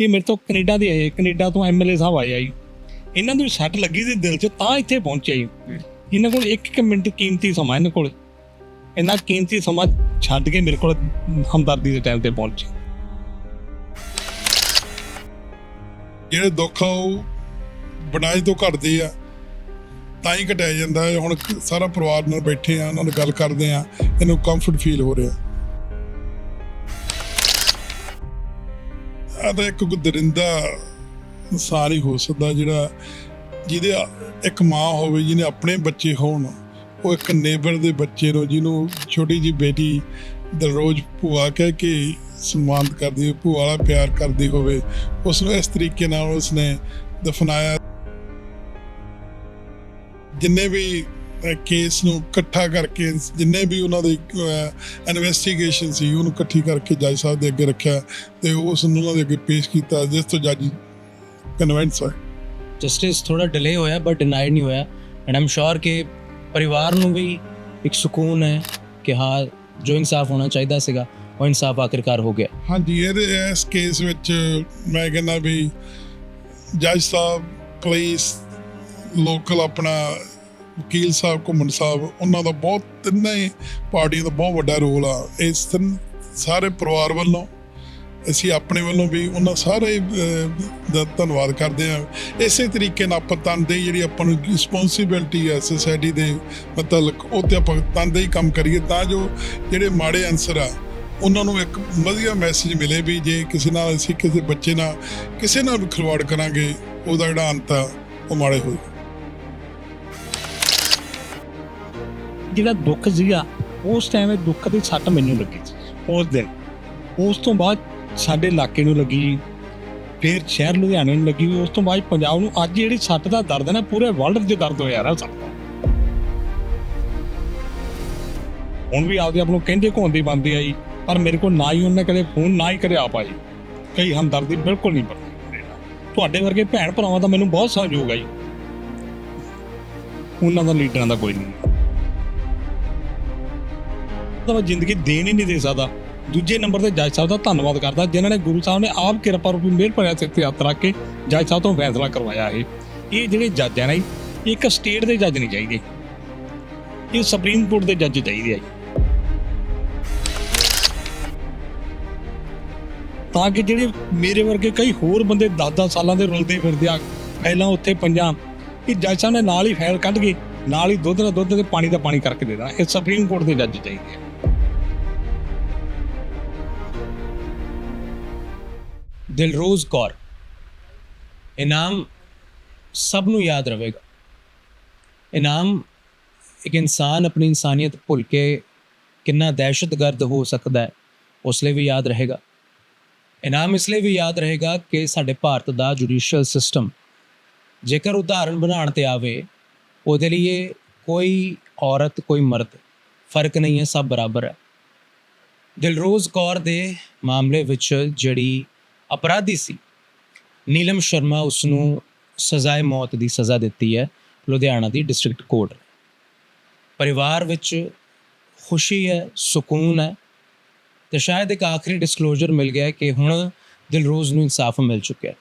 ਇਹ ਮੇਰੇ ਤੋਂ ਕੈਨੇਡਾ ਦੇ ਆਏ, ਕੈਨੇਡਾ ਤੋਂ ਐਮਐਲਏ ਸਾਹਿਬ ਆਏ ਆ ਜੀ ਇਹਨਾਂ ਨੂੰ ਵੀ ਸੱਟ ਲੱਗੀ ਸੀ ਦਿਲ 'ਚ, ਤਾਂ ਇੱਥੇ ਪਹੁੰਚੇ ਜੀ ਇਹਨਾਂ ਕੋਲ ਇੱਕ ਮਿੰਟ ਕੀਮਤੀ ਸਮਾਂ ਇਹਨਾਂ ਕੋਲ। ਇਹਨਾਂ ਕੀਮਤੀ ਸਮਾਂ ਛੱਡ ਕੇ ਮੇਰੇ ਕੋਲ ਹਮਦਰਦੀ ਦੇ ਟਾਈਮ ਤੇ ਪਹੁੰਚੇ। ਜਿਹੜੇ ਦੁੱਖ ਆ ਉਹ ਬਣਾਈ ਤੋਂ ਘਟਦੇ ਆ, ਤਾਂ ਹੀ ਘਟਿਆ ਜਾਂਦਾ ਹੈ। ਹੁਣ ਸਾਰਾ ਪਰਿਵਾਰ ਨਾਲ ਬੈਠੇ ਆ, ਉਹਨਾਂ ਨਾਲ ਗੱਲ ਕਰਦੇ ਆ, ਇਹਨੂੰ ਕੰਫਰਟ ਫੀਲ ਹੋ ਰਿਹਾ। ਆ ਤਾਂ ਇੱਕ ਗੁਦਰਿੰਦਾ ਇਨਸਾਨ ਹੀ ਹੋ ਸਕਦਾ ਜਿਹੜਾ ਜਿਹਦੇ ਇੱਕ ਮਾਂ ਹੋਵੇ, ਜਿਹਨੇ ਆਪਣੇ ਬੱਚੇ ਹੋਣ। ਉਹ ਇੱਕ ਨੇਬਰ ਦੇ ਬੱਚੇ ਨੂੰ, ਜਿਹਨੂੰ ਛੋਟੀ ਜੀ ਬੇਟੀ ਦਰਰੋਜ਼ ਭੂਆ ਕਹਿ ਕੇ ਸਨਮਾਨਿਤ ਕਰਦੀ ਹੋਵੇ, ਭੂਆ ਵਾਲਾ ਪਿਆਰ ਕਰਦੀ ਹੋਵੇ ਉਸ ਨੂੰ ਇਸ ਤਰੀਕੇ ਨਾਲ ਉਸਨੇ ਦਫਨਾਇਆ। ਜਿੰਨੇ ਵੀ ਕੇਸ ਨੂੰ ਇਕੱਠਾ ਕਰਕੇ ਜਿੰਨੇ ਵੀ ਉਹਨਾਂ ਦੀ ਇਨਵੈਸਟੀਗੇਸ਼ਨ ਸੀ ਉਹਨੂੰ ਇਕੱਠੀ ਕਰਕੇ ਜੱਜ ਸਾਹਿਬ ਦੇ ਅੱਗੇ ਰੱਖਿਆ ਤੇ ਉਸ ਨੂੰ ਉਹਨਾਂ ਦੇ ਅੱਗੇ ਪੇਸ਼ ਕੀਤਾ ਜਿਸ ਤੋਂ ਜੱਜ ਕਨਵਿੰਸ ਹੋਏ। ਜਸਟਿਸ ਥੋੜਾ ਡਿਲੇ ਹੋਇਆ ਬਟ ਡਿਨਾਈਡ ਨਹੀਂ ਹੋਇਆ। ਐਂਡ ਆਮ ਸ਼ੋਰ ਕਿ ਪਰਿਵਾਰ ਨੂੰ ਵੀ ਇੱਕ ਸਕੂਨ ਹੈ ਕਿ ਹਾਂ ਜੋ ਇਨਸਾਫ ਹੋਣਾ ਚਾਹੀਦਾ ਸੀਗਾ ਉਹ ਇਨਸਾਫ ਆਖਿਰਕਾਰ ਹੋ ਗਿਆ। ਹਾਂਜੀ ਇਹਦੇ ਇਸ ਕੇਸ ਵਿੱਚ ਮੈਂ ਕਹਿੰਦਾ ਵੀ ਜੱਜ ਸਾਹਿਬ ਪੁਲਿਸ ਲੋਕਲ ਆਪਣਾ ਵਕੀਲ ਸਾਹਿਬ, ਘੁੰਮਣ ਸਾਹਿਬ, ਉਹਨਾਂ ਦਾ ਬਹੁਤ ਤਿੰਨੇ ਪਾਰਟੀਆਂ ਦਾ ਬਹੁਤ ਵੱਡਾ ਰੋਲ ਆ। ਇਸ ਤਿੰਨ ਸਾਰੇ ਪਰਿਵਾਰ ਵੱਲੋਂ, ਅਸੀਂ ਆਪਣੇ ਵੱਲੋਂ ਵੀ ਉਹਨਾਂ ਸਾਰੇ ਦਾ ਧੰਨਵਾਦ ਕਰਦੇ ਹਾਂ। ਇਸੇ ਤਰੀਕੇ ਨਾਲ ਆਪਾਂ ਤਨਦੇਹੀ ਜਿਹੜੀ ਆਪਾਂ ਨੂੰ ਰਿਸਪੌਂਸਿਬਿਲਟੀ ਹੈ ਸੋਸਾਇਟੀ ਦੇ ਮਤਲਬ ਉਹ ਤੇ ਆਪਾਂ ਤਨਦੇਹੀ ਕੰਮ ਕਰੀਏ ਤਾਂ ਜੋ ਜਿਹੜੇ ਮਾੜੇ ਅਨਸਰ ਆ, ਉਹਨਾਂ ਨੂੰ ਇੱਕ ਵਧੀਆ ਮੈਸੇਜ ਮਿਲੇ ਵੀ ਜੇ ਕਿਸੇ ਨਾਲ ਅਸੀਂ ਕਿਸੇ ਬੱਚੇ ਨਾਲ, ਕਿਸੇ ਨਾਲ ਵੀ ਖਿਲਵਾੜ ਕਰਾਂਗੇ, ਉਹਦਾ ਜਿਹੜਾ ਅੰਤ ਆ, ਉਹ ਮਾੜੇ ਹੋਏਗਾ ਜਿਹੜਾ ਦੁੱਖ ਸੀਗਾ, ਉਸ ਟਾਈਮ ਇਹ ਦੁੱਖ ਦੀ ਸੱਟ ਮੈਨੂੰ ਲੱਗੀ। ਸੀ ਉਸ ਦਿਨ। ਉਸ ਤੋਂ ਬਾਅਦ ਸਾਡੇ ਇਲਾਕੇ ਨੂੰ ਲੱਗੀ, ਫਿਰ ਸ਼ਹਿਰ ਲੁਧਿਆਣੇ ਨੂੰ ਲੱਗੀ, ਉਸ ਤੋਂ ਬਾਅਦ ਪੰਜਾਬ ਨੂੰ। ਅੱਜ ਜਿਹੜੀ ਸੱਟ ਦਾ ਦਰਦ ਹੈ ਨਾ, ਪੂਰੇ ਵਰਲਡ 'ਚ ਦਰਦ ਹੋਇਆ ਰਿਹਾ ਸਭ ਹੁਣ ਵੀ ਆਪਦੇ ਆਪ ਨੂੰ ਕਹਿੰਦੇ ਘੋਂਦੀ ਬੰਦੀ ਆਈ, ਪਰ ਮੇਰੇ ਕੋਲ ਨਾ ਹੀ ਉਹਨੇ ਕਦੇ ਫੋਨ, ਨਾ ਹੀ ਕਦੇ ਆ ਪਾਈ ਕਈ ਹਮਦਰਦੀ ਬਿਲਕੁਲ ਨਹੀਂ ਪੜਦੀ ਤੁਹਾਡੇ ਵਰਗੇ ਭੈਣ ਭਰਾਵਾਂ ਦਾ ਮੈਨੂੰ ਬਹੁਤ ਸਹਿਯੋਗ ਆ ਜੀ ਉਹਨਾਂ ਦਾ ਲੀਡਰਾਂ ਦਾ ਕੋਈ ਨਹੀਂ। ਤਾਂ ਮੈਂ ਜ਼ਿੰਦਗੀ ਦੇਣ ਹੀ ਨਹੀਂ ਦੇ ਸਕਦਾ। ਦੂਜੇ ਨੰਬਰ ਤੇ ਜੱਜ ਸਾਹਿਬ ਦਾ ਧੰਨਵਾਦ ਕਰਦਾ, ਜਿਨ੍ਹਾਂ ਨੇ ਗੁਰੂ ਸਾਹਿਬ ਨੇ ਆਪ ਕਿਰਪਾ ਰੂਪੀ ਮਿਹਰ ਭਰਿਆ ਸਿਰ ਤੇ ਹੱਥ ਰੱਖ ਕੇ ਜੱਜ ਸਾਹਿਬ ਤੋਂ ਫੈਸਲਾ ਕਰਵਾਇਆ ਇਹ। ਇਹ ਜਿਹੜੇ ਜੱਜ ਹੈ ਨਾ ਇੱਕ ਸਟੇਟ ਦੇ ਜੱਜ ਨਹੀਂ ਚਾਹੀਦੇ। ਇਹ ਸੁਪਰੀਮ ਕੋਰਟ ਦੇ ਜੱਜ ਚਾਹੀਦੇ ਆ ਤਾਂ ਕਿ ਜਿਹੜੇ ਮੇਰੇ ਵਰਗੇ ਕਈ ਹੋਰ ਬੰਦੇ 10-10 ਸਾਲਾਂ ਦੇ ਰੁਲਦੇ ਫਿਰਦੇ ਆ, ਪਹਿਲਾਂ ਉੱਥੇ ਪੰਜਾਂ, ਇਹ ਜੱਜ ਸਾਹਿਬ ਨੇ ਨਾਲ ਹੀ ਫੈਲ ਕੱਢ ਕੇ, ਨਾਲ ਹੀ ਦੁੱਧ ਦਾ ਦੁੱਧ ਤੇ ਪਾਣੀ ਦਾ ਪਾਣੀ ਕਰਕੇ ਦੇ ਦੇਣਾ। ਇਹ ਸੁਪਰੀਮ ਕੋਰਟ ਦੇ ਜੱਜ ਚਾਹੀਦੇ ਆ। ਦਿਲਰੋਜ਼ ਕੌਰ। ਇਨਾਮ ਸਭ ਨੂੰ ਯਾਦ ਰਹੇਗਾ। ਇਨਾਮ ਇੱਕ ਇਨਸਾਨ ਆਪਣੀ ਇਨਸਾਨੀਅਤ ਭੁੱਲ ਕੇ ਕਿੰਨਾ ਦਹਿਸ਼ਤਗਰਦ ਹੋ ਸਕਦਾ ਹੈ, ਉਸ ਲਈ ਵੀ ਯਾਦ ਰਹੇਗਾ। ਇਨਾਮ ਇਸ ਲਈ ਵੀ ਯਾਦ ਰਹੇਗਾ ਕਿ ਸਾਡੇ ਭਾਰਤ ਦਾ ਜੁਡੀਸ਼ੀਅਲ ਸਿਸਟਮ ਜੇਕਰ ਉਦਾਹਰਣ ਬਣਾਉਣ ਤੇ ਆਵੇ, ਉਹਦੇ ਲਈ ਕੋਈ ਔਰਤ, ਕੋਈ ਮਰਦ ਫ਼ਰਕ ਨਹੀਂ ਹੈ, ਸਭ ਬਰਾਬਰ ਹੈ। ਦਿਲਰੋਜ਼ ਕੌਰ ਦੇ ਮਾਮਲੇ ਵਿੱਚ ਜਿਹੜੀ ਅਪਰਾਧੀ ਸੀ। ਨੀਲਮ ਸ਼ਰਮਾ ਉਸ ਨੂੰ ਸਜ਼ਾਏ ਮੌਤ ਦੀ ਸਜ਼ਾ ਦਿੱਤੀ ਹੈ, ਲੁਧਿਆਣਾ ਦੀ ਡਿਸਟ੍ਰਿਕਟ ਕੋਰਟ। ਪਰਿਵਾਰ ਵਿੱਚ ਖੁਸ਼ੀ ਹੈ, ਸਕੂਨ ਹੈ ਤੇ ਸ਼ਾਇਦ ਇੱਕ ਆਖਰੀ ਡਿਸਕਲੋਜ਼ਰ ਮਿਲ ਗਿਆ ਕਿ ਹੁਣ ਦਿਲਰੋਜ਼ ਨੂੰ ਇਨਸਾਫ ਮਿਲ ਚੁੱਕਿਆ ਹੈ।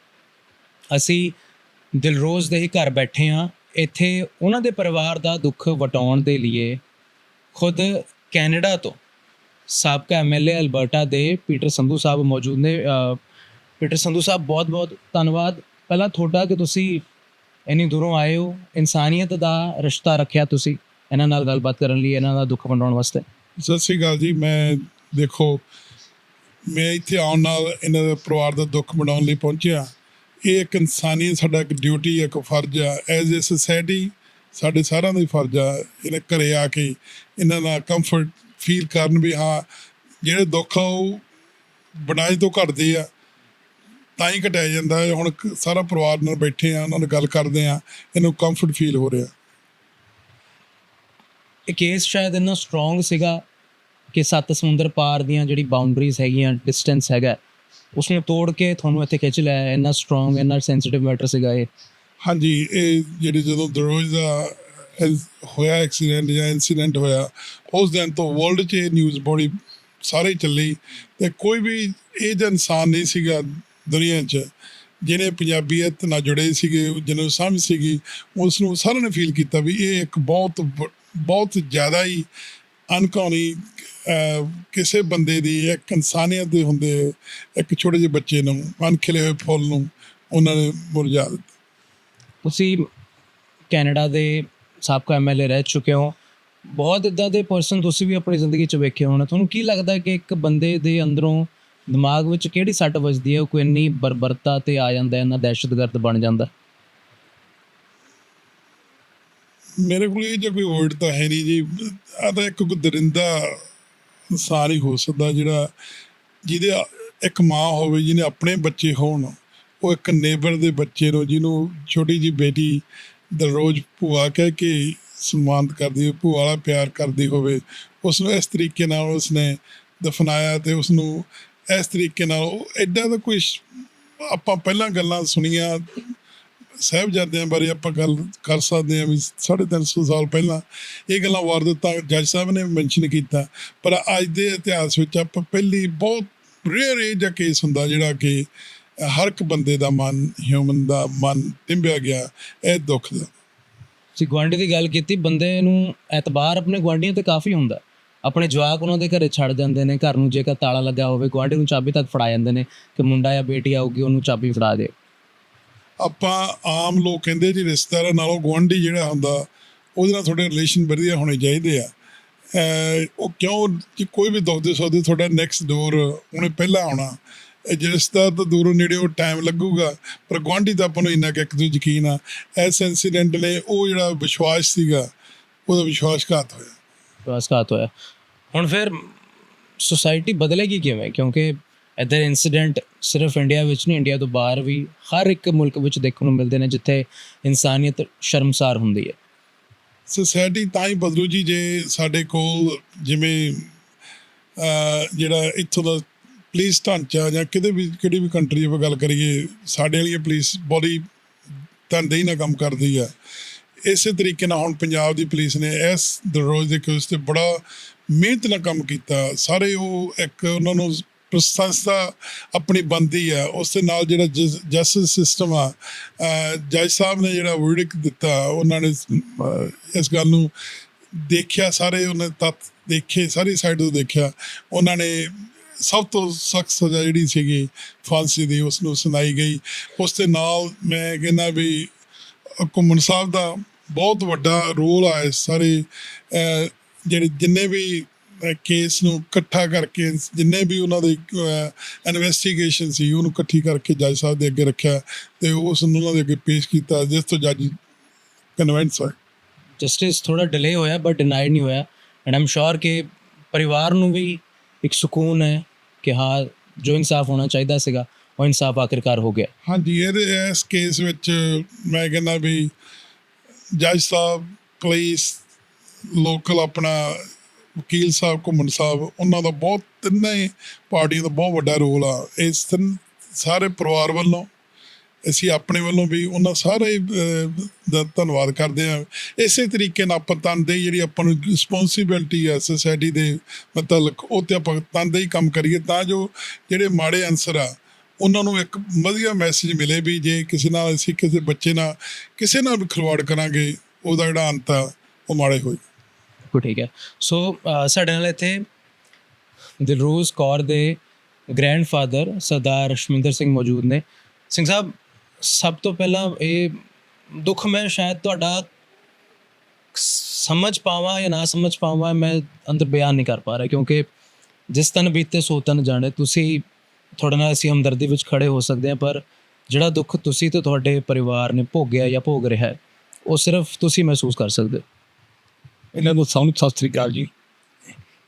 ਅਸੀਂ ਦਿਲਰੋਜ਼ ਦੇ ਹੀ ਘਰ ਬੈਠੇ ਹਾਂ, ਇੱਥੇ ਉਹਨਾਂ ਦੇ ਪਰਿਵਾਰ ਦਾ ਦੁੱਖ ਵਟਾਉਣ ਦੇ ਲਈ ਖੁਦ ਕੈਨੇਡਾ ਤੋਂ ਸਾਬਕਾ ਐਮਐਲਏ ਅਲਬਰਟਾ ਦੇ ਪੀਟਰ ਸੰਧੂ ਸਾਹਿਬ ਮੌਜੂਦ ਨੇ ਪੀਟਰ ਸੰਧੂ ਸਾਹਿਬ, ਬਹੁਤ ਬਹੁਤ ਧੰਨਵਾਦ। ਪਹਿਲਾਂ ਤੁਹਾਡਾ ਕਿ ਤੁਸੀਂ ਇੰਨੀ ਦੂਰੋਂ ਆਏ ਹੋ, ਇਨਸਾਨੀਅਤ ਦਾ ਰਿਸ਼ਤਾ ਰੱਖਿਆ ਤੁਸੀਂ ਇਹਨਾਂ ਨਾਲ ਗੱਲਬਾਤ ਕਰਨ ਲਈ, ਇਹਨਾਂ ਦਾ ਦੁੱਖ ਵੰਡਾਉਣ ਵਾਸਤੇ। ਸਤਿ ਸ੍ਰੀ ਅਕਾਲ ਜੀ, ਮੈਂ ਦੇਖੋ, ਮੈਂ ਇੱਥੇ ਆਉਣ ਨਾਲ ਇਹਨਾਂ ਦੇ ਪਰਿਵਾਰ ਦਾ ਦੁੱਖ ਮਨਾਉਣ ਲਈ ਪਹੁੰਚਿਆ। ਇਹ ਇੱਕ ਇਨਸਾਨੀ ਸਾਡਾ ਇੱਕ ਡਿਊਟੀ ਇੱਕ ਫਰਜ਼ ਆ। ਐਜ਼ ਅ ਸੋਸਾਇਟੀ ਸਾਡੇ ਸਾਰਿਆਂ ਦਾ ਹੀ ਫਰਜ਼ ਆ, ਇਹਨਾਂ ਘਰੇ ਆ ਕੇ ਇਹਨਾਂ ਦਾ ਕੰਫਰਟ ਫੀਲ ਕਰਨ ਵੀ ਹਾਂ, ਜਿਹੜੇ ਦੁੱਖ ਆ ਉਹ ਬਣਾਈ ਤੋਂ ਘਟਦੇ ਆ। ਤਾਂ ਹੀ ਘਟਿਆ ਜਾਂਦਾ ਹੈ। ਹੁਣ ਸਾਰਾ ਪਰਿਵਾਰ ਨਾਲ ਬੈਠੇ ਆ ਉਹਨਾਂ ਨਾਲ ਗੱਲ ਕਰਦੇ ਆ ਇਹਨੂੰ ਕੰਫਰਟ ਫੀਲ ਹੋ ਰਿਹਾ। ਇਹ ਕੇਸ ਸ਼ਾਇਦ ਇੰਨਾ ਸਟਰੋਂਗ ਸੀਗਾ ਕਿ ਸੱਤ ਸਮੁੰਦਰ ਪਾਰ ਦੀਆਂ ਜਿਹੜੀ ਬਾਉਂਡਰੀਜ਼ ਹੈਗੀਆਂ ਡਿਸਟੈਂਸ ਹੈਗਾ ਉਸ ਨੂੰ ਤੋੜ ਕੇ ਤੁਹਾਨੂੰ ਇੱਥੇ ਖਿੱਚ ਲਿਆ। ਇੰਨਾ ਸਟਰੋਂਗ ਇੰਨਾ ਸੈਂਸਿਟਿਵ ਮੈਟਰ ਸੀਗਾ ਇਹ। ਹਾਂਜੀ ਇਹ ਜਿਹੜੀ ਜਦੋਂ ਦਰੋਜ਼ ਦਾ ਹੋਇਆ ਐਕਸੀਡੈਂਟ ਜਾਂ ਇਨਸੀਡੈਂਟ ਹੋਇਆ ਉਸ ਦਿਨ ਤੋਂ ਵਰਲਡ 'ਚ ਇਹ ਨਿਊਜ਼ ਬੜੀ ਸਾਰੇ ਚੱਲੀ। ਤੇ ਕੋਈ ਵੀ ਇਹ ਜਿਹਾ ਇਨਸਾਨ ਨਹੀਂ ਸੀਗਾ। ਦੁਨੀਆ 'ਚ, ਜਿਹਨੇ ਪੰਜਾਬੀਅਤ ਨਾਲ ਜੁੜੇ ਸੀਗੇ, ਜਿਹਨੂੰ ਸਮਝ ਸੀਗੀ ਉਸ ਨੂੰ ਸਾਰਿਆਂ ਨੇ ਫੀਲ ਕੀਤਾ ਵੀ ਇਹ ਇੱਕ ਬਹੁਤ ਵ- ਬਹੁਤ ਜ਼ਿਆਦਾ ਹੀ ਅਨਕਾਉਣੀ ਕਿਸੇ ਬੰਦੇ ਦੀ ਇੱਕ ਇਨਸਾਨੀਅਤ ਦੇ ਹੁੰਦੇ ਇੱਕ ਛੋਟੇ ਜਿਹੇ ਬੱਚੇ ਨੂੰ, ਅਣਖਿਲੇ ਹੋਏ ਫੁੱਲ ਨੂੰ ਉਹਨਾਂ ਨੇ ਮੁਰਝਾ ਦਿੱਤਾ। ਤੁਸੀਂ ਕੈਨੇਡਾ ਦੇ ਸਾਬਕਾ ਐਮਐਲਏ ਰਹਿ ਚੁੱਕੇ ਹੋ। ਬਹੁਤ ਇਦਾਂ ਦੇ ਪਰਸਨ ਤੁਸੀਂ ਵੀ ਆਪਣੀ ਜ਼ਿੰਦਗੀ 'ਚ ਵੇਖੇ ਹੋਣਾ। ਤੁਹਾਨੂੰ ਕੀ ਲੱਗਦਾ ਕਿ ਇੱਕ ਬੰਦੇ ਦੇ ਅੰਦਰੋਂ ਦਿਮਾਗ ਵਿੱਚ ਕਿਹੜੀ ਸੱਟ ਵੱਜਦੀ ਹੈ? ਉਹ ਕੋਈ ਇੰਨੀ ਬਰਬਰਤਾ ਤੇ ਆ ਜਾਂਦਾ ਹੈ, ਇੰਨਾ ਦਹਿਸ਼ਤਗਰਦ ਬਣ ਜਾਂਦਾ ਮੇਰੇ ਕੋਲ ਇਹ ਜਿਹਾ ਕੋਈ ਵਰਡ ਤਾਂ ਹੈ ਨਹੀਂ ਜੀ। ਆ ਤਾਂ ਇੱਕ ਦਰਿੰਦਾ ਇਨਸਾਨ ਹੀ ਹੋ ਸਕਦਾ ਜਿਹੜਾ ਜਿਹਦੇ ਇੱਕ ਮਾਂ ਹੋਵੇ, ਜਿਹਨੇ ਆਪਣੇ ਬੱਚੇ ਹੋਣ। ਉਹ ਇੱਕ ਨੇਬਰ ਦੇ ਬੱਚੇ ਨੂੰ, ਜਿਹਨੂੰ ਛੋਟੀ ਜੀ ਬੇਟੀ ਦਰੋਜ਼ ਭੂਆ ਕਹਿ ਕੇ ਸਨਮਾਨਿਤ ਕਰਦੀ ਹੋਵੇ, ਭੂਆ ਵਾਲਾ ਪਿਆਰ ਕਰਦੀ ਹੋਵੇ ਉਸ ਨੂੰ ਇਸ ਤਰੀਕੇ ਨਾਲ ਉਸਨੇ ਦਫਨਾਇਆ ਤੇ ਉਸ ਨੂੰ ਇਸ ਤਰੀਕੇ ਨਾਲ ਉਹ ਐਡਾ ਦਾ ਕੋਈ ਆਪਾਂ ਪਹਿਲਾਂ ਗੱਲਾਂ ਸੁਣੀਆਂ, ਸਾਹਿਬਜ਼ਾਦਿਆਂ ਬਾਰੇ ਆਪਾਂ ਗੱਲ ਕਰ ਸਕਦੇ ਹਾਂ ਵੀ 350 ਸਾਲ ਪਹਿਲਾਂ ਇਹ ਗੱਲਾਂ ਵਾਰਦਾਤਾਂ ਜੱਜ ਸਾਹਿਬ ਨੇ ਮੈਂਸ਼ਨ ਕੀਤਾ। ਪਰ ਅੱਜ ਦੇ ਇਤਿਹਾਸ ਵਿੱਚ ਆਪਾਂ ਪਹਿਲੀ ਬਹੁਤ ਰੇਅਰ ਇਹ ਜਿਹਾ ਕੇਸ ਹੁੰਦਾ ਜਿਹੜਾ ਕਿ ਹਰ ਇੱਕ ਬੰਦੇ ਦਾ ਮਨ ਹਿਊਮਨ ਦਾ ਮਨ ਟਿੰਬਿਆ ਗਿਆ, ਇਹ ਦੁੱਖ ਦਾ। ਤੁਸੀਂ ਗੁਆਂਢੀ ਦੀ ਗੱਲ ਕੀਤੀ, ਬੰਦੇ ਨੂੰ ਐਤਬਾਰ ਆਪਣੇ ਗੁਆਂਢੀਆਂ ਤੇ ਕਾਫੀ ਹੁੰਦਾ। ਆਪਣੇ ਜਵਾਕ ਉਹਨਾਂ ਦੇ ਘਰੇ ਛੱਡ ਜਾਂਦੇ ਨੇ, ਘਰ ਨੂੰ ਜੇਕਰ ਤਾਲਾ ਲੱਗਾ ਹੋਵੇ, ਗੁਆਂਢੀ ਨੂੰ ਚਾਬੀ ਤੱਕ ਫੜਾ ਜਾਂਦੇ ਨੇ ਕਿ ਮੁੰਡਾ ਜਾਂ ਬੇਟੀ ਆਊਗੀ, ਉਹਨੂੰ ਚਾਬੀ ਫੜਾ ਦੇ। ਆਪਾਂ ਆਮ ਲੋਕ ਕਹਿੰਦੇ ਜੀ ਰਿਸ਼ਤੇਦਾਰਾਂ ਨਾਲੋਂ ਗੁਆਂਢੀ ਜਿਹੜਾ ਹੁੰਦਾ, ਉਹਦੇ ਨਾਲ ਤੁਹਾਡੇ ਰਿਲੇਸ਼ਨ ਵਧੀਆ ਹੋਣੇ ਚਾਹੀਦੇ ਆ। ਉਹ ਕਿਉਂ ਕਿ ਕੋਈ ਵੀ ਦੁੱਖ ਦੇ ਸੌਦੇ ਤੁਹਾਡਾ ਨੈਕਸਟ ਡੋਰ ਉਹਨੇ ਪਹਿਲਾਂ ਆਉਣਾ। ਇਹ ਜੇ ਤਾਂ ਦੂਰੋਂ ਨੇੜੇ ਉਹ ਟਾਈਮ ਲੱਗੂਗਾ, ਪਰ ਗੁਆਂਢੀ ਦਾ ਆਪਾਂ ਨੂੰ ਇੰਨਾ ਕਿ ਇੱਕ ਦੂਜੇ ਯਕੀਨ ਆ। ਇਸ ਇਨਸੀਡੈਂਟ ਨੇ, ਉਹ ਜਿਹੜਾ ਵਿਸ਼ਵਾਸ ਸੀਗਾ, ਉਹਦਾ ਵਿਸ਼ਵਾਸਘਾਤ ਹੋਇਆ। ਵਿਸ਼ਵਾਸਘਾਤ ਹੋਇਆ ਹੁਣ ਫਿਰ ਸੁਸਾਇਟੀ ਬਦਲੇਗੀ ਕਿਵੇਂ ਕਿਉਂਕਿ ਇੱਧਰ ਇਨਸੀਡੈਂਟ ਸਿਰਫ ਇੰਡੀਆ ਵਿੱਚ ਨਹੀਂ ਇੰਡੀਆ ਤੋਂ ਬਾਹਰ ਵੀ ਹਰ ਇੱਕ ਮੁਲਕ ਵਿੱਚ ਦੇਖਣ ਨੂੰ ਮਿਲਦੇ ਨੇ ਜਿੱਥੇ ਇਨਸਾਨੀਅਤ ਸ਼ਰਮਸਾਰ ਹੁੰਦੀ ਹੈ ਸੋਸਾਇਟੀ ਤਾਂ ਹੀ ਬਦਲੂ ਜੀ ਜੇ ਸਾਡੇ ਕੋਲ ਜਿਵੇਂ ਜਿਹੜਾ ਇੱਥੋਂ ਦਾ ਪੁਲਿਸ ਢਾਂਚਾ ਜਾਂ ਕਿਤੇ ਵੀ ਕਿਹੜੀ ਵੀ ਕੰਟਰੀ ਆਪਾਂ ਗੱਲ ਕਰੀਏ ਸਾਡੇ ਵਾਲੀ ਪੁਲਿਸ ਬੜੀ ਤਨਦੇਹੀ ਨਾਲ ਕੰਮ ਕਰਦੀ ਆ ਇਸੇ ਤਰੀਕੇ ਨਾਲ ਹੁਣ ਪੰਜਾਬ ਦੀ ਪੁਲਿਸ ਨੇ ਇਸ ਦਰੋਜ਼ ਦੇ ਕੇਸ ਤੇ ਬੜਾ ਮਿਹਨਤ ਨਾਲ ਕੰਮ ਕੀਤਾ। ਸਾਰੇ ਉਹ ਇੱਕ ਉਹਨਾਂ ਨੂੰ ਪ੍ਰਸ਼ੰਸਾ ਆਪਣੀ ਬੰਦੀ ਆ। ਉਸ ਦੇ ਨਾਲ ਜਿਹੜਾ ਜਸਟਿਸ ਸਿਸਟਮ ਆ ਜੱਜ ਸਾਹਿਬ ਨੇ ਜਿਹੜਾ ਵਰਡਿਕ ਦਿੱਤਾ, ਉਹਨਾਂ ਨੇ ਇਸ ਗੱਲ ਨੂੰ ਦੇਖਿਆ, ਸਾਰੇ ਉਹਨੇ ਤੱਤ ਦੇਖੇ, ਸਾਰੀ ਸਾਈਡ ਤੋਂ ਦੇਖਿਆ। ਉਹਨਾਂ ਨੇ ਸਭ ਤੋਂ ਸਖਤ ਸਜ਼ਾ ਜਿਹੜੀ ਸੀਗੀ, ਫਾਂਸੀ ਦੀ, ਉਸ ਨੂੰ ਸੁਣਾਈ ਗਈ। ਉਸ ਦੇ ਨਾਲ ਮੈਂ ਕਹਿੰਦਾ ਵੀ ਘੁੰਮਣ ਸਾਹਿਬ ਦਾ ਬਹੁਤ ਵੱਡਾ ਰੋਲ ਆ ਇਸ ਸਾਰੇ ਜਿਹੜੇ ਜਿੰਨੇ ਵੀ ਕੇਸ ਨੂੰ ਇਕੱਠਾ ਕਰਕੇ, ਜਿੰਨੇ ਵੀ ਉਹਨਾਂ ਦੀ ਇਨਵੈਸਟੀਗੇਸ਼ਨ ਸੀ, ਉਹਨੂੰ ਇਕੱਠੀ ਕਰਕੇ ਜੱਜ ਸਾਹਿਬ ਦੇ ਅੱਗੇ ਰੱਖਿਆ ਤੇ ਉਸ ਨੂੰ ਉਹਨਾਂ ਦੇ ਅੱਗੇ ਪੇਸ਼ ਕੀਤਾ, ਜਿਸ ਤੋਂ ਜੱਜ ਕਨਵਿੰਸ ਹੋਏ। ਜਸਟਿਸ ਥੋੜਾ ਡਿਲੇ ਹੋਇਆ ਬਟ ਡਿਨਾਈਡ ਨਹੀਂ ਹੋਇਆ। ਐਂਡ ਆਮ ਸ਼ੋਰ ਕਿ ਪਰਿਵਾਰ ਨੂੰ ਵੀ ਇੱਕ ਸਕੂਨ ਹੈ ਕਿ ਹਾਂ, ਜੋ ਇਨਸਾਫ ਹੋਣਾ ਚਾਹੀਦਾ ਸੀਗਾ। ਉਹ ਇਨਸਾਫ ਆਖਿਰਕਾਰ ਹੋ ਗਿਆ। ਹਾਂਜੀ, ਇਹਦੇ, ਇਸ ਕੇਸ ਵਿੱਚ ਮੈਂ ਕਹਿੰਦਾ ਵੀ ਜੱਜ ਸਾਹਿਬ ਪੁਲਿਸ ਲੋਕਲ ਆਪਣਾ ਵਕੀਲ ਸਾਹਿਬ, ਘੁੰਮਣ ਸਾਹਿਬ, ਉਹਨਾਂ ਦਾ ਬਹੁਤ, ਤਿੰਨੇ ਹੀ ਪਾਰਟੀਆਂ ਦਾ ਬਹੁਤ ਵੱਡਾ ਰੋਲ ਆ। ਇਸ ਤਿੰਨ ਸਾਰੇ ਪਰਿਵਾਰ ਵੱਲੋਂ, ਅਸੀਂ ਆਪਣੇ ਵੱਲੋਂ ਵੀ ਉਹਨਾਂ ਸਾਰੇ ਦਾ ਧੰਨਵਾਦ ਕਰਦੇ ਹਾਂ। ਇਸੇ ਤਰੀਕੇ ਨਾਲ ਆਪਾਂ ਤਨਦੇਹੀ ਜਿਹੜੀ ਆਪਾਂ ਨੂੰ ਰਿਸਪੌਂਸਿਬਿਲਟੀ ਆ ਸੋਸਾਇਟੀ ਦੇ ਮਤਲਬ ਉਹ ਤੇ ਆਪਾਂ ਤਨਦੇਹੀ ਕੰਮ ਕਰੀਏ, ਤਾਂ ਜੋ ਜਿਹੜੇ ਮਾੜੇ ਅਨਸਰ ਆ ਉਹਨਾਂ ਨੂੰ ਇੱਕ ਵਧੀਆ ਮੈਸੇਜ ਮਿਲੇ ਵੀ ਜੇ ਕਿਸੇ ਨਾਲ ਅਸੀਂ ਕਿਸੇ ਬੱਚੇ ਨਾਲ ਕਿਸੇ ਨਾਲ ਵੀ ਖਿਲਵਾੜ ਕਰਾਂਗੇ, ਉਹਦਾ ਜਿਹੜਾ ਅੰਤ ਆ, ਉਹ ਮਾੜੇ ਹੋਏ। ਬਿਲਕੁਲ ਠੀਕ ਹੈ। ਸੋ ਸਾਡੇ ਨਾਲ ਇੱਥੇ ਦਿਲਰੋਜ਼ ਕੌਰ ਦੇ ਗ੍ਰੈਂਡਫਾਦਰ ਸਰਦਾਰ ਰਸ਼ਮਿੰਦਰ ਸਿੰਘ ਮੌਜੂਦ ਨੇ। ਸਿੰਘ ਸਾਹਿਬ, ਸਭ ਤੋਂ ਪਹਿਲਾਂ ਇਹ ਦੁੱਖ ਮੈਂ ਸ਼ਾਇਦ ਤੁਹਾਡਾ ਸਮਝ ਪਾਵਾਂ ਜਾਂ ਨਾ ਸਮਝ ਪਾਵਾਂ, ਮੈਂ ਅੰਦਰ ਬਿਆਨ ਨਹੀਂ ਕਰ ਪਾ ਰਿਹਾ ਕਿਉਂਕਿ ਜਿਸ ਤਨ ਬੀਤੇ ਸੋ ਤਨ ਜਾਣੇ, ਤੁਸੀਂ ਤੁਹਾਡੇ ਨਾਲ ਅਸੀਂ ਹਮਦਰਦੀ ਵਿੱਚ ਖੜੇ ਹੋ ਸਕਦੇ ਹਾਂ, ਪਰ ਜਿਹੜਾ ਦੁੱਖ ਤੁਸੀਂ ਤੇ ਤੁਹਾਡੇ ਪਰਿਵਾਰ ਨੇ ਭੋਗਿਆ ਜਾਂ ਭੋਗ ਰਿਹਾ ਹੈ, ਉਹ ਸਿਰਫ ਤੁਸੀਂ ਮਹਿਸੂਸ ਕਰ ਸਕਦੇ ਹੋ। ਇਹਨਾਂ ਨੂੰ ਸੌਂ ਸਤਿ ਸ੍ਰੀ ਅਕਾਲ ਜੀ।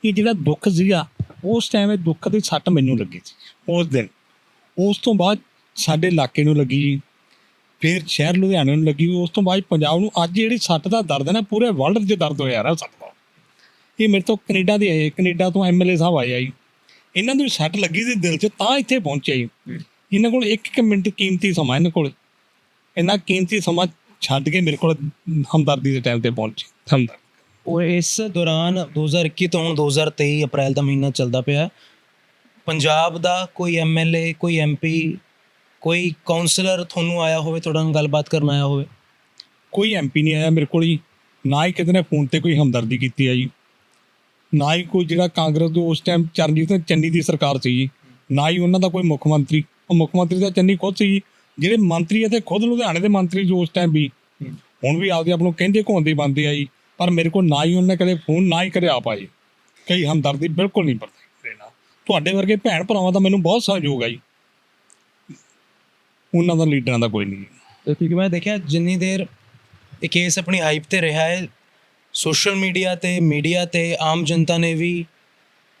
ਇਹ ਜਿਹੜਾ ਦੁੱਖ ਸੀਗਾ, ਉਸ ਟਾਈਮ ਇਹ ਦੁੱਖ ਦੀ ਸੱਟ ਮੈਨੂੰ ਲੱਗੀ ਸੀ, ਉਸ ਦਿਨ। ਉਸ ਤੋਂ ਬਾਅਦ ਸਾਡੇ ਇਲਾਕੇ ਨੂੰ ਲੱਗੀ ਜੀ, ਫਿਰ ਸ਼ਹਿਰ ਲੁਧਿਆਣੇ ਨੂੰ ਲੱਗੀ, ਉਸ ਤੋਂ ਬਾਅਦ ਪੰਜਾਬ ਨੂੰ। ਅੱਜ ਜਿਹੜੀ ਸੱਟ ਦਾ ਦਰਦ ਹੈ ਨਾ, ਪੂਰੇ ਵਰਲਡ 'ਚ ਦਰਦ ਹੋਇਆ ਰਿਹਾ ਸੱਟ ਦਾ। ਇਹ ਮੇਰੇ ਤੋਂ ਕੈਨੇਡਾ ਦੇ ਆਏ, ਕੈਨੇਡਾ ਤੋਂ ਐਮਐਲਏ ਸਾਹਿਬ ਆਏ ਆ ਜੀ। ਇਹਨਾਂ ਨੂੰ ਸੱਟ ਲੱਗੀ ਸੀ ਦਿਲ 'ਚ ਤਾਂ ਇੱਥੇ ਪਹੁੰਚੇ ਜੀ ਇਹਨਾਂ ਕੋਲ ਇੱਕ ਇੱਕ ਮਿੰਟ ਕੀਮਤੀ ਸਮਾਂ ਇਹਨਾਂ ਕੋਲ। ਇੰਨਾ ਕੀਮਤੀ ਸਮਾਂ ਛੱਡ ਕੇ ਮੇਰੇ ਕੋਲ ਹਮਦਰਦੀ ਦੇ ਟਾਈਮ ਤੇ ਪਹੁੰਚੇ ਹਮਦਰਦ। ਉਹ ਇਸ ਦੌਰਾਨ 2021 ਤੋਂ ਹੁਣ 2023 ਅਪ੍ਰੈਲ ਦਾ ਮਹੀਨਾ ਚੱਲਦਾ ਪਿਆ। ਪੰਜਾਬ ਦਾ ਕੋਈ ਐਮਐਲਏ ਕੋਈ ਐਮਪੀ ਕੋਈ ਕਾਉਂਸਲਰ ਤੁਹਾਨੂੰ ਆਇਆ ਹੋਵੇ ਤੁਹਾਡੇ ਨਾਲ ਗੱਲਬਾਤ ਕਰਨ ਆਇਆ ਹੋਵੇ? ਕੋਈ ਐਮਪੀ ਨਹੀਂ ਆਇਆ ਮੇਰੇ ਕੋਲ ਜੀ। ਨਾ ਹੀ ਕਿਸੇ ਨੇ ਫੋਨ ਤੇ ਕੋਈ ਹਮਦਰਦੀ ਕੀਤੀ ਹੈ ਜੀ। ਨਾ ਹੀ ਕੋਈ ਜਿਹੜਾ ਕਾਂਗਰਸ ਦੇ ਉਸ ਟਾਈਮ ਚਰਨਜੀਤ ਸਿੰਘ ਚੰਨੀ ਦੀ ਸਰਕਾਰ ਸੀ ਜੀ, ਨਾ ਹੀ ਉਹਨਾਂ ਦਾ ਕੋਈ ਮੁੱਖ ਮੰਤਰੀ। ਉਹ ਮੁੱਖ ਮੰਤਰੀ ਦਾ ਚੰਨੀ ਖੁਦ ਸੀ ਜੀ, ਜਿਹੜੇ ਮੰਤਰੀ ਅਤੇ ਖੁਦ ਲੁਧਿਆਣੇ ਦੇ ਮੰਤਰੀ ਜੋ ਉਸ ਟਾਈਮ ਵੀ। ਹੁਣ ਵੀ ਆਪਦੇ ਆਪ ਨੂੰ ਕਹਿੰਦੇ ਘੁੰਮਦੇ ਬੰਦੇ ਆ ਜੀ, ਪਰ ਮੇਰੇ ਕੋਲ ਨਾ ਹੀ ਉਹਨੇ ਕਦੇ ਫੋਨ ਨਾ ਹੀ ਕਦੇ ਆ ਪਾਏ ਕਈ ਹਮਦਰਦੀ ਬਿਲਕੁਲ ਨਹੀਂ ਵਰਤੀ ਮੇਰੇ ਨਾਲ। ਤੁਹਾਡੇ ਵਰਗੇ ਭੈਣ ਭਰਾਵਾਂ ਦਾ ਮੈਨੂੰ ਬਹੁਤ ਸਹਿਯੋਗ ਆ ਜੀ। ਉਹਨਾਂ ਦਾ ਲੀਡਰਾਂ ਦਾ ਕੋਈ ਨਹੀਂ। ਕਿਉਂਕਿ ਮੈਂ ਦੇਖਿਆ ਜਿੰਨੀ ਦੇਰ ਇਹ ਕੇਸ ਆਪਣੀ ਹਾਈਪ ਤੇ ਰਿਹਾ ਹੈ ਸੋਸ਼ਲ ਮੀਡੀਆ ਤੇ ਮੀਡੀਆ ਤੇ ਆਮ ਜਨਤਾ ਨੇ ਵੀ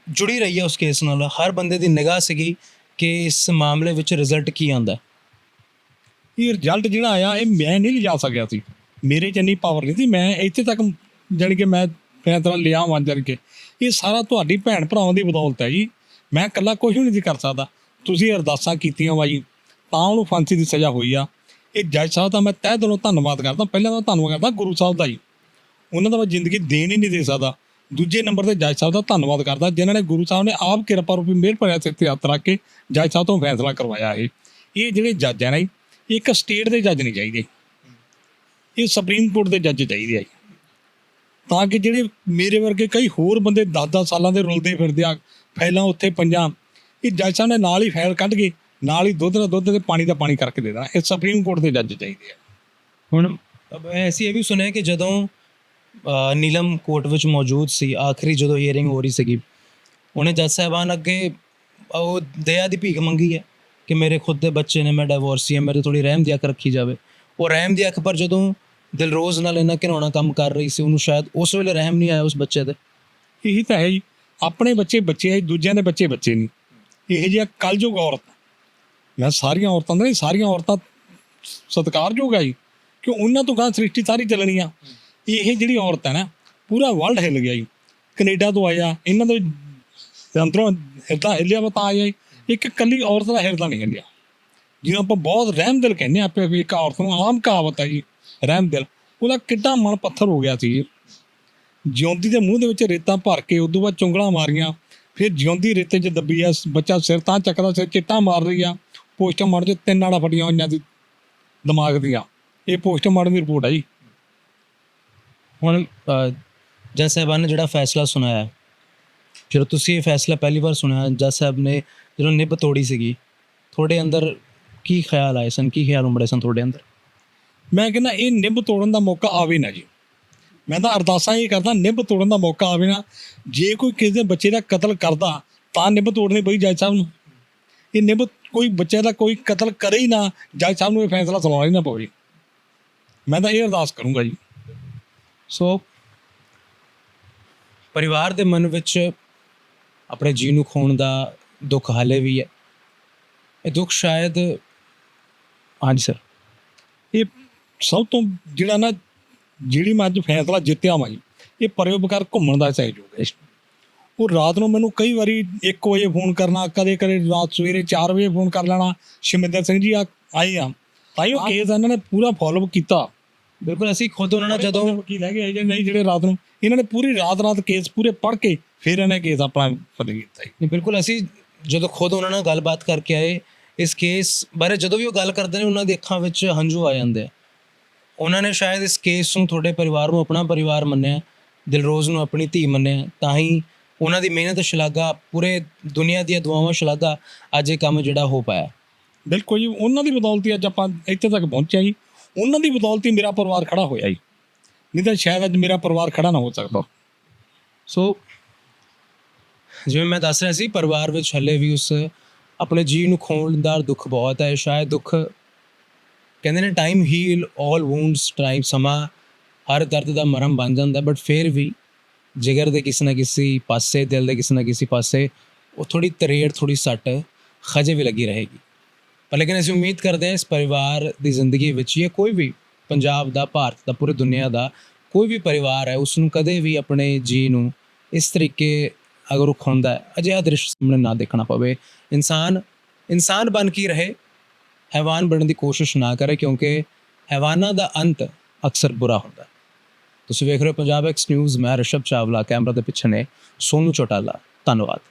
ਜੁੜੀ ਰਹੀ ਹੈ ਉਸ ਕੇਸ ਨਾਲ। ਹਰ ਬੰਦੇ ਦੀ ਨਿਗਾਹ ਸੀਗੀ ਕਿ ਇਸ ਮਾਮਲੇ ਵਿੱਚ ਰਿਜ਼ਲਟ ਕੀ ਆਉਂਦਾ। ਇਹ ਰਿਜ਼ਲਟ ਜਿਹੜਾ ਆਇਆ, ਇਹ ਮੈਂ ਨਹੀਂ ਲਿਜਾ ਸਕਿਆ ਸੀ। ਮੇਰੇ ਚ ਇੰਨੀ ਪਾਵਰ ਨਹੀਂ ਸੀ। ਮੈਂ ਇੱਥੇ ਤੱਕ ਜਾਣੀ ਕਿ ਮੈਂ ਫੈਸਲਾ ਲਿਆ ਵਾਂ ਜਾਣੀ ਕਿ ਇਹ ਸਾਰਾ ਤੁਹਾਡੀ ਭੈਣ ਭਰਾਵਾਂ ਦੀ ਬਦੌਲਤ ਹੈ ਜੀ। ਮੈਂ ਇਕੱਲਾ ਕੁਝ ਵੀ ਨਹੀਂ ਸੀ ਕਰ ਸਕਦਾ। ਤੁਸੀਂ ਅਰਦਾਸਾਂ ਕੀਤੀਆਂ ਵਾ ਜੀ। ਤਾਂ ਉਹਨੂੰ ਫਾਂਸੀ ਦੀ ਸਜ਼ਾ ਹੋਈ ਆ। ਇਹ ਜੱਜ ਸਾਹਿਬ ਦਾ ਮੈਂ ਤਹਿ ਦਿਲੋਂ ਧੰਨਵਾਦ ਕਰਦਾ। ਪਹਿਲਾਂ ਤਾਂ ਧੰਨਵਾਦ ਕਰਦਾ ਗੁਰੂ ਸਾਹਿਬ ਦਾ ਜੀ। ਉਹਨਾਂ ਦਾ ਮੈਂ ਜ਼ਿੰਦਗੀ ਦੇਣ ਹੀ ਨਹੀਂ ਦੇ ਸਕਦਾ। ਦੂਜੇ ਨੰਬਰ ਤੇ ਜੱਜ ਸਾਹਿਬ ਦਾ ਧੰਨਵਾਦ ਕਰਦਾ ਜਿਨ੍ਹਾਂ ਨੇ ਗੁਰੂ ਸਾਹਿਬ ਨੇ ਆਪ ਕਿਰਪਾ ਰੂਪੀ ਮਿਹਰ ਭਰਿਆ ਸਿਰ ਤੇ ਹੱਥ ਰੱਖ ਕੇ ਜੱਜ ਸਾਹਿਬ ਤੋਂ ਫੈਸਲਾ ਕਰਵਾਇਆ ਇਹ। ਇਹ ਜਿਹੜੇ ਜੱਜ ਹੈ ਨਾ ਜੀ, ਇਹ ਇੱਕ ਸਟੇਟ ਦੇ ਜੱਜ ਨਹੀਂ ਚਾਹੀਦੇ। ਇਹ ਸੁਪਰੀਮ ਕੋਰਟ ਦੇ ਜੱਜ ਚਾਹੀਦੇ ਆ ਜੀ। ਤਾਂ ਕਿ ਜਿਹੜੇ ਮੇਰੇ ਵਰਗੇ ਕਈ ਹੋਰ ਬੰਦੇ 10-10 ਸਾਲਾਂ ਦੇ ਰੁਲਦੇ ਫਿਰਦੇ ਆ ਫਾਈਲਾਂ ਉੱਥੇ ਪੰਜਾਂ ਇਹ ਜੱਜ ਸਾਹਿਬ ਨੇ ਨਾਲ ਹੀ ਫਾਈਲ ਕੱਢ ਕੇ ਨਾਲ ਹੀ ਦੁੱਧ ਦਾ ਦੁੱਧ ਤੇ ਪਾਣੀ ਦਾ ਪਾਣੀ ਕਰਕੇ ਦੇ ਦੇਣਾ। ਇਹ ਸੁਪਰੀਮ ਕੋਰਟ ਦੇ ਜੱਜ ਚਾਹੀਦੇ ਆ। ਹੁਣ ਅਬ ਐਸੀ ਇਹ ਵੀ ਸੁਣਿਆ ਕਿ ਜਦੋਂ ਨੀਲਮ ਕੋਰਟ ਵਿੱਚ ਮੌਜੂਦ ਸੀ ਆਖਰੀ ਜਦੋਂ ਹੀਅਰਿੰਗ ਹੋ ਰਹੀ ਸੀਗੀ। ਉਹਨੇ ਜੱਜ ਸਾਹਿਬਾਨ ਅੱਗੇ ਉਹ ਦਇਆ ਦੀ ਭੀਖ ਮੰਗੀ ਹੈ ਕਿ ਮੇਰੇ ਖੁਦ ਦੇ ਬੱਚੇ ਨੇ ਮੈਂ ਡਿਵੋਰਸੀ ਹਾਂ ਮੇਰੇ ਥੋੜੀ ਰਹਿਮ ਦੀ ਅੱਖ ਰੱਖੀ ਜਾਵੇ। ਉਹ ਰਹਿਮ ਦੀ ਅੱਖ ਪਰ ਜਦੋਂ ਦਿਲਰੋਜ਼ ਨਾਲ ਇਹਨਾਂ ਘਿਨਾਉਣਾ ਕੰਮ ਕਰ ਰਹੀ ਸੀ ਉਹਨੂੰ ਸ਼ਾਇਦ ਉਸ ਵੇਲੇ ਰਹਿਮ ਨਹੀਂ ਆਇਆ ਉਸ ਬੱਚੇ ਤੇ। ਇਹੀ ਤਾਂ ਹੈ ਜੀ ਆਪਣੇ ਬੱਚੇ ਬੱਚੇ ਹੈ ਜੀ, ਦੂਜਿਆਂ ਦੇ ਬੱਚੇ ਬੱਚੇ ਨਹੀਂ। ਇਹ ਜਿਹਾ ਕਲਯੁਗ ਔਰਤ ਮੈਂ ਸਾਰੀਆਂ ਔਰਤਾਂ ਦਾ ਨਹੀਂ ਸਾਰੀਆਂ ਔਰਤਾਂ ਸਤਿਕਾਰਯੋਗ ਹੈ ਜੀ। ਕਿ ਉਹਨਾਂ ਤੋਂ ਗਾਂ ਸ੍ਰਿਸ਼ਟੀ ਸਾਰੀ ਚੱਲਣੀ ਆ। ਇਹ ਜਿਹੜੀ ਔਰਤ ਹੈ ਨਾ, ਪੂਰਾ ਵਰਲਡ ਹਿੱਲ ਗਿਆ ਜੀ। ਕੈਨੇਡਾ ਤੋਂ ਆਇਆ, ਇਹਨਾਂ ਦੇ ਅੰਦਰੋਂ ਹਿਰਦਾ ਹਿੱਲਿਆ ਵਾ ਤਾਂ ਆਇਆ ਜੀ। ਇੱਕ ਕੱਲੀ ਔਰਤ ਦਾ ਹਿਰਦਾ ਨਹੀਂ ਹਿੱਲਿਆ। ਜਿਹਨੂੰ ਆਪਾਂ ਬਹੁਤ ਰਹਿਮਦਿਲ ਕਹਿੰਦੇ ਆ ਆਪੇ ਇੱਕ ਔਰਤ ਨੂੰ ਆਮ ਕਹਾਵਤ ਹੈ ਜੀ ਰਹਿਮਦਿਲ ਉਹਦਾ ਕਿੱਡਾ ਮਨ ਪੱਥਰ ਹੋ ਗਿਆ ਸੀ ਜਿਉਂਦੀ ਦੇ ਮੂੰਹ ਦੇ ਵਿੱਚ ਰੇਤਾਂ ਭਰ ਕੇ, ਉਦੋਂ ਬਾਅਦ ਚੁੰਗਲਾਂ ਮਾਰੀਆਂ। ਫਿਰ ਜਿਉਂਦੀ ਰੇਤੇ 'ਚ ਦੱਬੀ ਆ, ਬੱਚਾ ਸਿਰ ਤਾਂ ਚੱਕਦਾ, ਸਿਰ ਚਿੱਟਾ ਮਾਰ ਰਹੀ ਆ। ਪੋਸਟਮਾਰਟਮ 'ਚ ਤਿੰਨ ਨਾੜਾਂ ਫਟੀਆਂ ਹੋਈਆਂ ਸੀ ਦਿਮਾਗ ਦੀਆਂ। ਇਹ ਪੋਸਟਮਾਰਟਮ ਦੀ ਰਿਪੋਰਟ ਆ ਜੀ। ਹੁਣ ਜੱਜ ਸਾਹਿਬਾਨ ਨੇ ਜਿਹੜਾ ਫੈਸਲਾ ਸੁਣਾਇਆ ਜਦੋਂ ਤੁਸੀਂ ਇਹ ਫੈਸਲਾ ਪਹਿਲੀ ਵਾਰ ਸੁਣਿਆ, ਜੱਜ ਸਾਹਿਬ ਨੇ ਜਦੋਂ ਨਿਭ ਤੋੜੀ ਸੀਗੀ, ਤੁਹਾਡੇ ਅੰਦਰ ਕੀ ਖਿਆਲ ਆਏ ਸਨ? ਕੀ ਖਿਆਲ ਉਮੜੇ ਸਨ ਤੁਹਾਡੇ ਅੰਦਰ? ਮੈਂ ਕਹਿੰਦਾ, ਇਹ ਨਿੱਬ ਤੋੜਨ ਦਾ ਮੌਕਾ ਆਵੇ ਨਾ ਜੀ। ਮੈਂ ਤਾਂ ਅਰਦਾਸਾਂ ਇਹ ਕਰਦਾ ਨਿੱਬ ਤੋੜਨ ਦਾ ਮੌਕਾ ਆਵੇ ਨਾ। ਜੇ ਕੋਈ ਕਿਸੇ ਦੇ ਬੱਚੇ ਦਾ ਕਤਲ ਕਰਦਾ, ਤਾਂ ਨਿੱਬ ਤੋੜਨੀ ਪਈ ਜੱਜ ਸਾਹਿਬ ਨੂੰ। ਇਹ ਨਿੱਬ ਕੋਈ ਬੱਚੇ ਦਾ ਕੋਈ ਕਤਲ ਕਰੇ ਹੀ ਨਾ, ਜੱਜ ਸਾਹਿਬ ਨੂੰ ਇਹ ਫੈਸਲਾ ਸੁਣਾਉਣਾ ਹੀ ਨਾ ਪਵੇ। ਮੈਂ ਤਾਂ ਇਹ ਅਰਦਾਸ ਕਰੂੰਗਾ ਜੀ। ਸੋ ਪਰਿਵਾਰ ਦੇ ਮਨ ਵਿੱਚ ਆਪਣੇ ਜੀ ਨੂੰ ਖੋਣ ਦਾ ਦੁੱਖ ਹਾਲੇ ਵੀ ਹੈ। ਇਹ ਦੁੱਖ ਸ਼ਾਇਦ ਹਾਂਜੀ ਸਰ। ਇਹ ਸਭ ਤੋਂ ਜਿਹੜਾ ਨਾ ਜਿਹੜੀ ਮੈਂ ਅੱਜ ਫੈਸਲਾ ਜਿੱਤਿਆ ਵਾਂ ਜੀ ਇਹ ਪਰਿਵਕਾਰ ਘੁੰਮਣ ਦਾ ਸਹਿਯੋਗ ਹੈ ਉਹ ਰਾਤ ਨੂੰ ਮੈਨੂੰ ਕਈ ਵਾਰੀ 1 ਵਜੇ ਫੋਨ ਕਰਨਾ ਕਦੇ ਕਦੇ ਰਾਤ ਸਵੇਰੇ 4 ਵਜੇ ਫੋਨ ਕਰ ਲੈਣਾ। ਸ਼ਿਮਿੰਦਰ ਸਿੰਘ ਜੀ ਆਏ ਆ। ਤਾਂ ਉਹ ਕੇਸ ਇਹਨਾਂ ਨੇ ਪੂਰਾ ਫਾਲੋਅਪ ਕੀਤਾ। ਬਿਲਕੁਲ ਅਸੀਂ ਖੁਦ ਉਹਨਾਂ ਨਾਲ ਜਦੋਂ ਕੀ ਲੈ ਕੇ ਆਏ ਜਾਂ ਨਹੀਂ ਜਿਹੜੇ ਰਾਤ ਨੂੰ ਇਹਨਾਂ ਨੇ ਪੂਰੀ ਰਾਤ ਰਾਤ ਕੇਸ ਪੂਰੇ ਪੜ੍ਹ ਕੇ ਫਿਰ ਇਹਨੇ ਕੇਸ ਆਪਣਾ ਫਤਿਹ ਕੀਤਾ ਜੀ। ਨਹੀਂ ਬਿਲਕੁਲ ਅਸੀਂ ਜਦੋਂ ਖੁਦ ਉਹਨਾਂ ਨਾਲ ਗੱਲਬਾਤ ਕਰਕੇ ਆਏ ਇਸ ਕੇਸ ਬਾਰੇ ਜਦੋਂ ਵੀ ਉਹ ਗੱਲ ਕਰਦੇ ਨੇ ਉਹਨਾਂ ਦੀ ਅੱਖਾਂ ਵਿੱਚ ਹੰਝੂ ਆ ਜਾਂਦੇ ਆ। ਉਹਨਾਂ ਨੇ ਸ਼ਾਇਦ ਇਸ ਕੇਸ ਨੂੰ ਤੁਹਾਡੇ ਪਰਿਵਾਰ ਨੂੰ ਆਪਣਾ ਪਰਿਵਾਰ ਮੰਨਿਆ ਦਿਲਰੋਜ਼ ਨੂੰ ਆਪਣੀ ਧੀ ਮੰਨਿਆ ਤਾਂ ਹੀ ਉਹਨਾਂ ਦੀ ਮਿਹਨਤ ਸ਼ਲਾਘਾ ਪੂਰੇ ਦੁਨੀਆ ਦੀਆਂ ਦੁਆਵਾਂ ਸ਼ਲਾਘਾ ਅੱਜ ਇਹ ਕੰਮ ਜਿਹੜਾ ਹੋ ਪਾਇਆ। ਬਿਲਕੁਲ ਜੀ ਉਹਨਾਂ ਦੀ ਬਦੌਲਤ ਹੀ ਅੱਜ ਆਪਾਂ ਇੱਥੇ ਤੱਕ ਪਹੁੰਚਿਆ ਜੀ। ਉਹਨਾਂ ਦੀ ਬਦੌਲਤ ਹੀ ਮੇਰਾ ਪਰਿਵਾਰ ਖੜਾ ਹੋਇਆ ਜੀ। ਨਹੀਂ ਤਾਂ ਸ਼ਾਇਦ ਅੱਜ ਮੇਰਾ ਪਰਿਵਾਰ ਖੜਾ ਨਾ ਹੋ ਸਕਦਾ। ਸੋ ਜਿਵੇਂ ਮੈਂ ਦੱਸ ਰਿਹਾ ਸੀ, ਪਰਿਵਾਰ ਵਿੱਚ ਹੱਲੇ ਵੀ ਉਸ ਆਪਣੇ ਜੀ ਨੂੰ ਖੋਣ ਦਾ ਦੁੱਖ ਬਹੁਤ ਹੈ। ਸ਼ਾਇਦ ਦੁੱਖ ਕਹਿੰਦੇ ਨੇ ਟਾਈਮ ਹੀਲ 올 ਵੂਨਡਸ ਟਾਈਮ ਸਮਾਂ ਹਰ ਦਰਦ ਦਾ ਮਰਮ ਬਣ ਜਾਂਦਾ ਬਟ ਫਿਰ ਵੀ ਜਿਗਰ ਦੇ ਕਿਸੇ ਨਾ ਕਿਸੇ ਪਾਸੇ, ਦਿਲ ਦੇ ਕਿਸੇ ਨਾ ਕਿਸੇ ਪਾਸੇ ਉਹ ਥੋੜੀ ਤਰੇੜ ਥੋੜੀ ਸੱਟ ਖਜੇ ਵੀ ਲੱਗੀ ਰਹੇਗੀ। ਪਰ ਲੇਕਿਨ ਅਸੀਂ ਉਮੀਦ ਕਰਦੇ ਹਾਂ ਇਸ ਪਰਿਵਾਰ ਦੀ ਜ਼ਿੰਦਗੀ ਵਿੱਚ ਜਾਂ ਕੋਈ ਵੀ ਪੰਜਾਬ ਦਾ, ਭਾਰਤ ਦਾ, ਪੂਰੀ ਦੁਨੀਆ ਦਾ ਕੋਈ ਵੀ ਪਰਿਵਾਰ ਹੈ ਉਸ ਨੂੰ ਕਦੇ ਵੀ ਆਪਣੇ ਜੀ ਨੂੰ ਇਸ ਤਰੀਕੇ ਅਗਰ ਉਹ ਖੁੰਦਾ ਅਜਿਹਾ ਦ੍ਰਿਸ਼ ਸਾਹਮਣੇ ਨਾ ਦੇਖਣਾ ਪਵੇ। ਇਨਸਾਨ ਇਨਸਾਨ ਬਣ ਕੇ ਰਹੇ? ਹੈਵਾਨ ਬਣਨ ਦੀ ਕੋਸ਼ਿਸ਼ ਨਾ ਕਰੇ ਕਿਉਂਕਿ ਹੈਵਾਨਾਂ ਦਾ ਅੰਤ ਅਕਸਰ ਬੁਰਾ ਹੁੰਦਾ ਤੁਸੀਂ ਵੇਖ ਰਹੇ ਹੋ ਪੰਜਾਬ ਐਕਸ ਨਿਊਜ਼ ਮੈਂ ਰਿਸ਼ਭ ਚਾਵਲਾ, ਕੈਮਰਾ ਦੇ ਪਿੱਛੇ ਨੇ ਸੋਨੂ ਚੋਟਾਲਾ। ਧੰਨਵਾਦ।